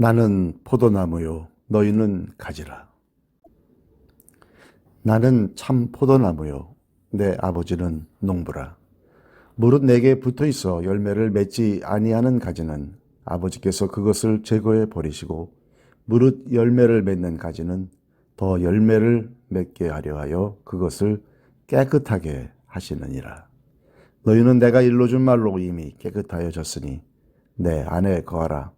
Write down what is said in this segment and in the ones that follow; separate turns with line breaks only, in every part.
나는 포도나무요, 너희는 가지라. 나는 참 포도나무요, 내 아버지는 농부라. 무릇 내게 붙어 있어 열매를 맺지 아니하는 가지는 아버지께서 그것을 제거해 버리시고 무릇 열매를 맺는 가지는 더 열매를 맺게 하려 하여 그것을 깨끗하게 하시느니라. 너희는 내가 일러 준 말로 이미 깨끗하여졌으니 내 안에 거하라.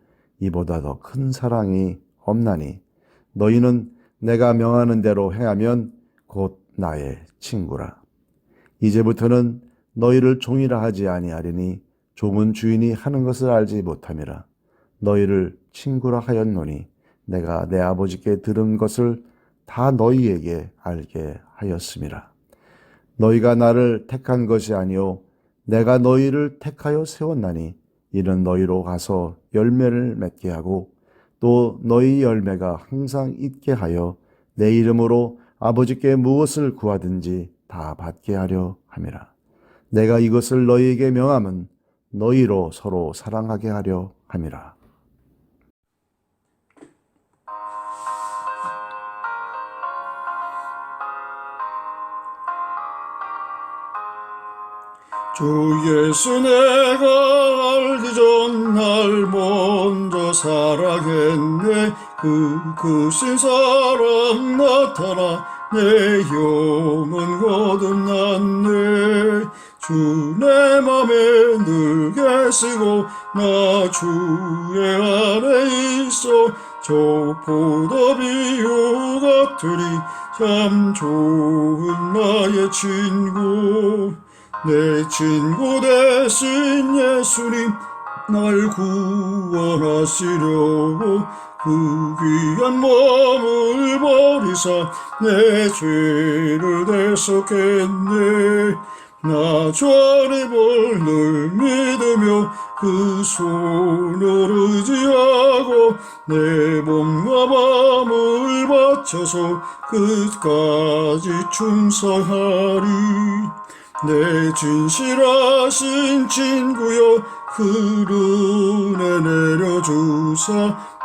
이보다 더 큰 사랑이 없나니 너희는 내가 명하는 대로 행하면 곧 나의 친구라. 이제부터는 너희를 종이라 하지 아니하리니 종은 주인이 하는 것을 알지 못함이라. 너희를 친구라 하였노니 내가 내 아버지께 들은 것을 다 너희에게 알게 하였음이라. 너희가 나를 택한 것이 아니요 내가 너희를 택하여 세웠나니 이는 너희로 가서 열매를 맺게 하고 또 너희 열매가 항상 있게 하여 내 이름으로 아버지께 무엇을 구하든지 다 받게 하려 함이라. 내가 이것을 너희에게 명함은 너희로 서로 사랑하게 하려 함이라.
주 예수 내가 먼저 사랑했네. 그 크신 사랑 나타나 내 영은 거듭났네. 주 내 맘에 늘 계시고 나 주의 안에 있어. 저 포도비유 같으리. 참 좋은 나의 친구. 내 친구 대신 예수님 날 구원하시려고 그 귀한 몸을 버리사 내 죄를 대속했네. 나 주님을 늘 믿으며 그 손을 의지하고 내 몸과 마음을 바쳐서 끝까지 충성하리. 내 진실하신 친구여 그른에 내려주사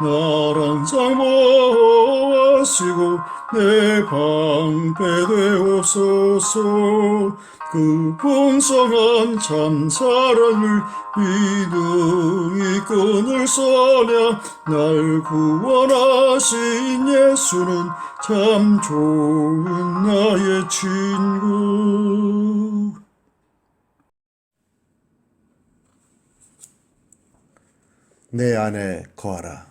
날 항상 보호하시고 내 방패 되옵소서. 그 풍성한 참 사랑을 믿음이 끈을 써냐 날 구원하신 예수는 참 좋은 나의 친구
내 안에 거하라.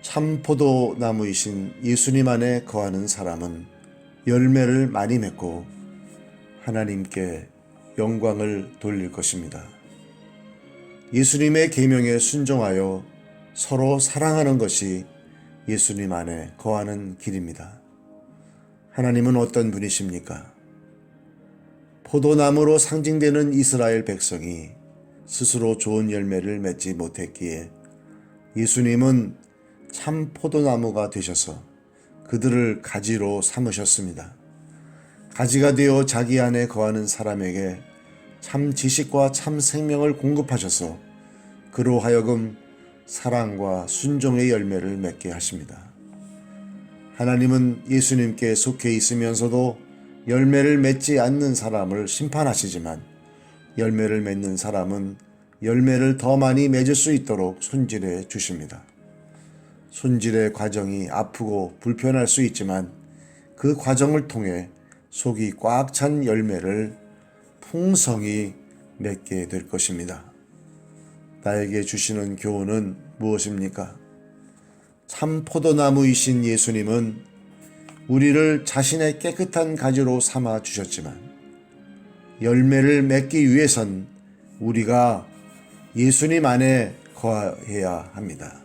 참 포도 나무이신 예수님 안에 거하는 사람은 열매를 많이 맺고 하나님께 영광을 돌릴 것입니다. 예수님의 계명에 순종하여 서로 사랑하는 것이 예수님 안에 거하는 길입니다. 하나님은 어떤 분이십니까? 포도나무로 상징되는 이스라엘 백성이 스스로 좋은 열매를 맺지 못했기에 예수님은 참 포도나무가 되셔서 그들을 가지로 삼으셨습니다. 가지가 되어 자기 안에 거하는 사람에게 참 지식과 참 생명을 공급하셔서 그로 하여금 사랑과 순종의 열매를 맺게 하십니다. 하나님은 예수님께 속해 있으면서도 열매를 맺지 않는 사람을 심판하시지만 열매를 맺는 사람은 열매를 더 많이 맺을 수 있도록 손질해 주십니다. 손질의 과정이 아프고 불편할 수 있지만 그 과정을 통해 속이 꽉 찬 열매를 풍성히 맺게 될 것입니다. 나에게 주시는 교훈은 무엇입니까? 참 포도나무이신 예수님은 우리를 자신의 깨끗한 가지로 삼아 주셨지만 열매를 맺기 위해선 우리가 예수님 안에 거해야 합니다.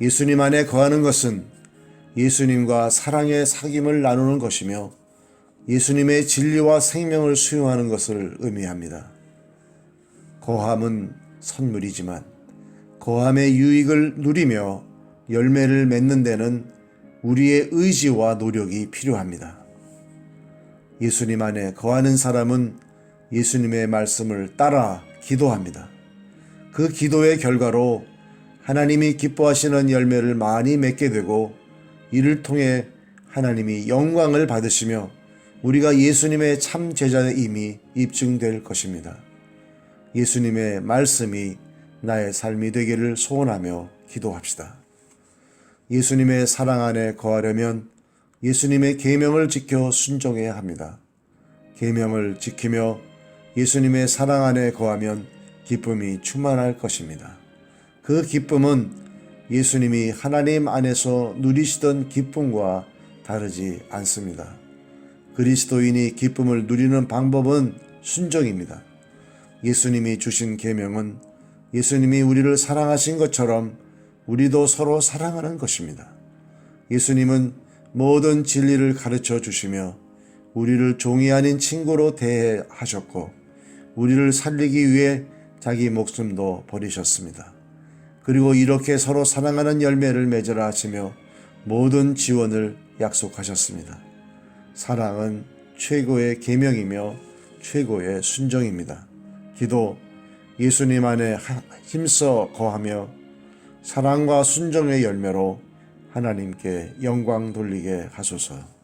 예수님 안에 거하는 것은 예수님과 사랑의 사귐을 나누는 것이며 예수님의 진리와 생명을 수용하는 것을 의미합니다. 거함은 선물이지만 거함의 유익을 누리며 열매를 맺는 데는 우리의 의지와 노력이 필요합니다. 예수님 안에 거하는 사람은 예수님의 말씀을 따라 기도합니다. 그 기도의 결과로 하나님이 기뻐하시는 열매를 많이 맺게 되고 이를 통해 하나님이 영광을 받으시며 우리가 예수님의 참 제자임이 입증될 것입니다. 예수님의 말씀이 나의 삶이 되기를 소원하며 기도합시다. 예수님의 사랑 안에 거하려면 예수님의 계명을 지켜 순종해야 합니다. 계명을 지키며 예수님의 사랑 안에 거하면 기쁨이 충만할 것입니다. 그 기쁨은 예수님이 하나님 안에서 누리시던 기쁨과 다르지 않습니다. 그리스도인이 기쁨을 누리는 방법은 순종입니다. 예수님이 주신 계명은 예수님이 우리를 사랑하신 것처럼 우리도 서로 사랑하는 것입니다. 예수님은 모든 진리를 가르쳐 주시며 우리를 종이 아닌 친구로 대하셨고 우리를 살리기 위해 자기 목숨도 버리셨습니다. 그리고 이렇게 서로 사랑하는 열매를 맺으라 하시며 모든 지원을 약속하셨습니다. 사랑은 최고의 계명이며 최고의 순종입니다. 기도 예수님 안에 힘써 거하며 사랑과 순종의 열매로 하나님께 영광 돌리게 하소서.